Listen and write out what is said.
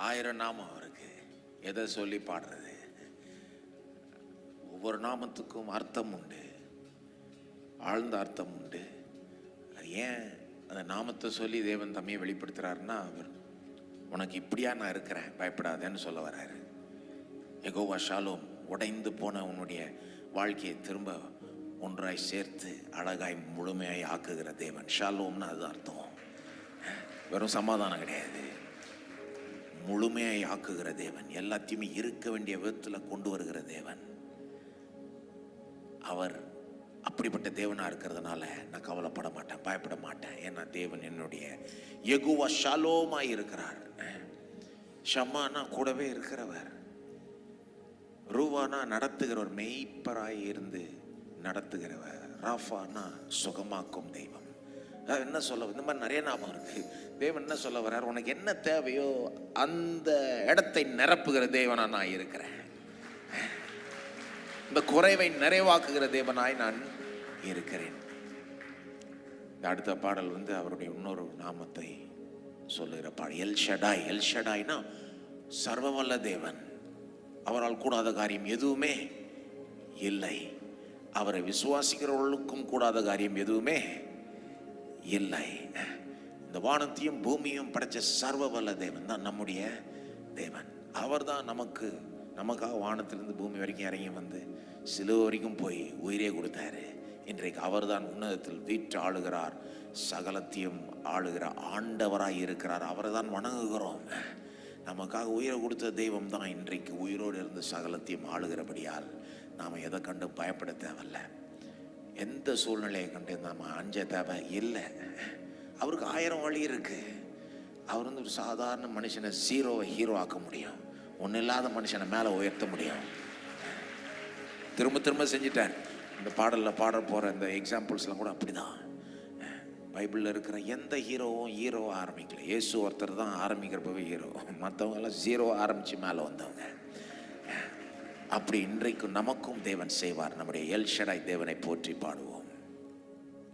ஆயிரம் நாமம் அவருக்கு எதை சொல்லி பாடுறது? ஒவ்வொரு நாமத்துக்கும் அர்த்தம் உண்டு. ஆழ்ந்த அர்த்தம் உண்டு. அது ஏன் அந்த நாமத்தை சொல்லி தேவன் தம்மையை வெளிப்படுத்துகிறாருன்னா அவர் உனக்கு இப்படியா நான் இருக்கிறேன் பயப்படாதேன்னு சொல்ல வர்றாரு. எகோவா ஷாலோம் உடைந்து போன உன்னுடைய வாழ்க்கையை திரும்ப ஒன்றாய் சேர்த்து அழகாய் முழுமையாய் ஆக்குகிற தேவன். ஷாலோம்னு அது அர்த்தம். வெறும் சமாதானம் கிடையாது. முழுமையாய் ஆக்குகிற தேவன். எல்லாத்தையுமே இருக்க வேண்டிய விதத்தில் கொண்டு வருகிற தேவன். அவர் அப்படிப்பட்ட தேவனாக இருக்கிறதுனால நான் கவலைப்பட மாட்டேன் பயப்பட மாட்டேன். ஏன்னா தேவன் என்னுடைய எகுவா ஷாலோமா இருக்கிறார். ஷம்மானா கூடவே இருக்கிறவர். ரூவானா நடத்துகிறவர் மெய்ப்பராய் இருந்து நடத்துகிறவர். ராஃபானா சுகமாக்கும் தெய்வம். என்ன சொல்ல இந்த மாதிரி நிறைய நாமம் இருக்கு. தேவன் என்ன சொல்ல வர்றார்? உனக்கு என்ன தேவையோ அந்த இடத்தை நிரப்புகிற தேவனா நான் இருக்கிறேன். இந்த குறைவை நிறைவாக்குகிற தேவனாய் நான் இருக்கிறேன். இந்த அடுத்த பாடல் வந்து அவருடைய இன்னொரு நாமத்தை சொல்லுகிற பாடல். El Shaddai. எல் ஷடாய்னா சர்வவல்ல தேவன். அவரால் கூடாத காரியம் எதுவுமே இல்லை. அவரை விசுவாசிக்கிறவர்களுக்கும் கூடாத காரியம் எதுவுமே இல்லை. இந்த வானத்தையும் பூமியும் படைச்ச சர்வவல்ல தேவன் தான் நம்முடைய தேவன். அவர்தான் நமக்கு நமக்காக வானத்திலிருந்து பூமி வரைக்கும் இறங்கி வந்து சிலுவை வரைக்கும் போய் உயிரே கொடுத்தாரு. இன்றைக்கு அவர்தான் உன்னதத்தில் வீற்று ஆளுகிறார் சகலத்தையும் ஆளுகிற ஆண்டவராய் இருக்கிறார். அவரை தான் வணங்குகிறோம். நமக்காக உயிரை கொடுத்த தெய்வம் தான் இன்றைக்கு உயிரோடு இருந்து சகலத்தையும் ஆளுகிறபடியால் நாம் எதை கண்டு பயப்பட தேவையில்லை. எந்த சூழ்நிலையை கண்டு நம்ம அஞ்ச தேவை இல்லை. அவருக்கு ஆயிரம் வழி இருக்குது அவர் வந்து ஒரு சாதாரண மனுஷனை ஜீரோவை ஹீரோ ஆக்க முடியும். ஒன்றும் இல்லாத மனுஷனை மேலே உயர்த்த முடியும். திரும்ப திரும்ப செஞ்சிட்டார் இந்த பாடலில் பாட போகிற இந்த எக்ஸாம்பிள்ஸ்லாம் கூட அப்படிதான். பைபிளில் இருக்கிற எந்த ஹீரோவும் ஹீரோவாக ஆரம்பிக்கல. இயேசு ஒருத்தர் தான் ஆரம்பிக்கிறப்பவே ஹீரோ மற்றவங்க எல்லாம் ஆரம்பித்து மேலே வந்தவங்க. அப்படி இன்றைக்கு நமக்கும் தேவன் செய்வார். நம்முடைய எல் ஷடாய் தேவனை போற்றி பாடுவோம்.